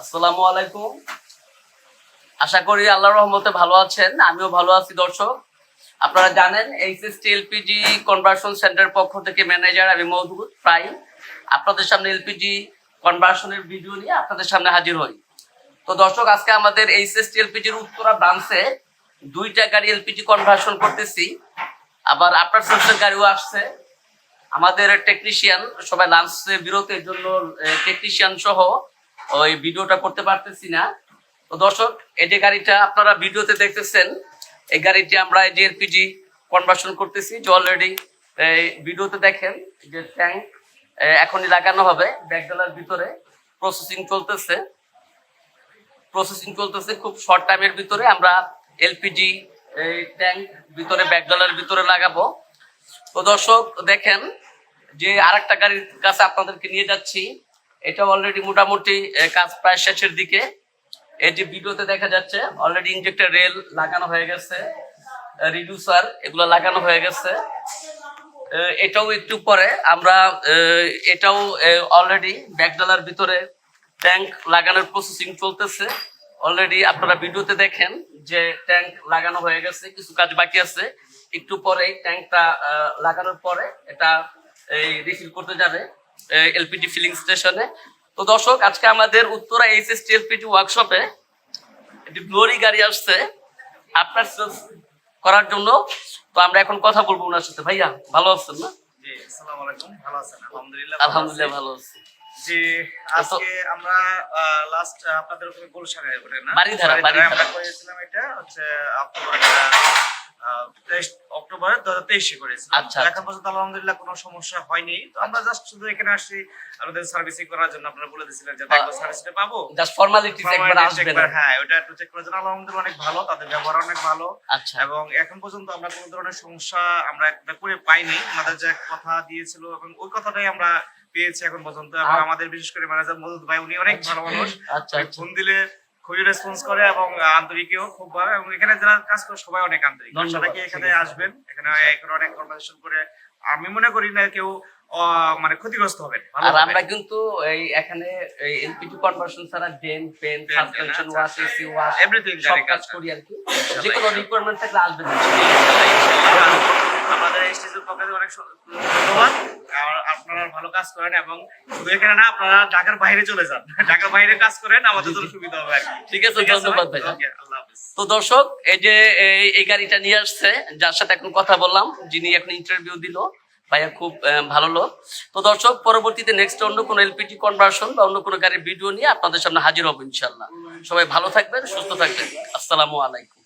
আসসালামু আলাইকুম। আশা করি আল্লাহর রহমতে ভালো আছেন, আমিও ভালো আছি দর্শক। আপনারা জানেন এইচএসটি এলপিজি কনভার্সন সেন্টারের পক্ষ থেকে ম্যানেজার আমি মধুর প্রায় আপনাদের সামনে এলপিজি কনভার্সনের ভিডিও নিয়ে আপনাদের সামনে হাজির হই। তো দর্শক, আজকে আমাদের এইচএসটি এলপিজির উত্তরা ব্রাঞ্চে দুইটা গাড়ি এলপিজি কনভার্সন করতেছি। আবার আপনার সোর্সের গাড়িও আসছে। আমাদের টেকনিশিয়ান সবাই লাঞ্চ বিরতির জন্য টেকনিশিয়ান সহ ওই ভিডিওটা করতে পারতেছি না। তো দর্শক, এই যে গাড়িটা আপনারা ভিডিওতে দেখতেছেন, এই গাড়িটি আমরা এই যে এলপিজি কনভার্সন করতেছি। যে অলরেডি এই ভিডিওতে দেখেন যে ট্যাঙ্ক এখনই লাগানো হবে ব্যাগডালার ভিতরে। প্রসেসিং চলতেছে। প্রসেসিং চলতেছে খুব শর্ট টাইমের ভিতরে। আমরা এলপিজি এই ট্যাঙ্ক ভিতরে ব্যাগডালার ভিতরে লাগাবো। তো দর্শক, দেখেন যে আরেকটা গাড়ির কাছে আপনাদেরকে নিয়ে যাচ্ছি। এটা অলরেডি মোটামুটি কাজ প্রায় শেষের দিকে। এই যে ভিডিওতে দেখা যাচ্ছে অলরেডি ইনজেক্টর রেল লাগানো হয়ে গেছে। রিডিউসার এগুলো লাগানো হয়ে গেছে। এটাও একটু পরে আমরা এটাও অলরেডি ব্যাগডালার ভিতরে ট্যাঙ্ক লাগানোর প্রসেসিং চলতেছে। অলরেডি আপনারা ভিডিওতে দেখেন যে ট্যাঙ্ক লাগানো হয়ে গেছে, কিছু কাজ বাকি আছে। একটু পরে ট্যাঙ্কটা লাগানোর পরে এটা, এই রিফিল করতে যাবে। এলপিজি ফিলিং স্টেশনে তো দর্শক আজকে আমাদের উত্তরা এইচএসটি এলপিজি ওয়ার্কশপে একটি গ্লোরি গাড়ি আসছে আপনার করার জন্য। তো আমরা এখন কথা বলব ওনার সাথে। ভাইয়া ভালো আছেন না? জি আসসালামু আলাইকুম। ভালো আছেন? আলহামদুলিল্লাহ আলহামদুলিল্লাহ ভালো আছি। জি আজকে আমরা লাস্ট আপনাদের ওখানে না? আমরা করেছিলাম এটা হচ্ছে অক্টোবর অক্টোবর দু হাজার তেইশে করেছিলাম। আচ্ছা, তো আচ্ছা। এখন পর্যন্ত আলহামদুলিল্লাহ কোনো সমস্যা হয়নি। তো আমরা জাস্ট শুধু এখানে আমাদের সার্ভিসিং করার জন্য আপনারা বলে দিয়েছিলেন যে একবার সার্ভিসটা পাবো। জাস্ট ফর্মালিটিস একবার একবার, হ্যাঁ ওটা একটু চেক করার জন্য আলহামদুলিল্লাহ অনেক ভালো তাদের ব্যবহার অনেক ভালো। আচ্ছা। এবং এখন পর্যন্ত আমরা কোনো ধরনের সমস্যা আমরা করে পাইনি। আমাদের যে কথা দিয়েছিল এবং ওই কথাটাই আমরা পেয়েছি এখন পর্যন্ত এবং আচ্ছা। আমাদের বিশেষ করে ম্যানেজার মদুদ ভাই উনি অনেক ভালো মানুষ। আচ্ছা উনি আচ্ছা। ফোন দিলে খুবই রেসপন্স করে এবং আন্তরিকও খুব ভালো। এবং এখানে যারা কাজ করে সবাই অনেক আন্তরিক। এখানে আসবেন? এখানে অনেক কনভারসেশন করে আমি মনে করি না কেউ মানে ক্ষতিগ্রস্ত হবে আর আমরা কিন্তু এই এখানে এই এলপিজি কনভার্সন ছাড়া dent paint suspension wash AC wash everything সব কাজ করি আর কি। যে কোনো রিকোয়ারমেন্ট থাকলে আসবেন। স্টেজের পক্ষে থেকে অনেক ধন্যবাদ। আপনারা ভালো কাজ করেন এবং শুধু এখানে না আপনারা ঢাকার বাইরে চলে যান। ঢাকার বাইরে কাজ করেন আমাদের জন্য সুবিধা হবে ঠিক আছে ধন্যবাদ ভাই? তো দর্শক এই যে এই গাড়িটা নিয়ে আসছে যার সাথে এখন কথা বললাম যিনি এখন ইন্টারভিউ দিল ভাইয়া খুব ভালো লোক। তো দর্শক পরবর্তীতে নেক্সট অন্য কোনো এলপিজি কনভার্সন বা অন্য কোনো গাড়ির ভিডিও নিয়ে আপনাদের সামনে হাজির হব ইনশাল্লাহ সবাই ভালো থাকবেন সুস্থ থাকবেন। আসসালামু আলাইকুম।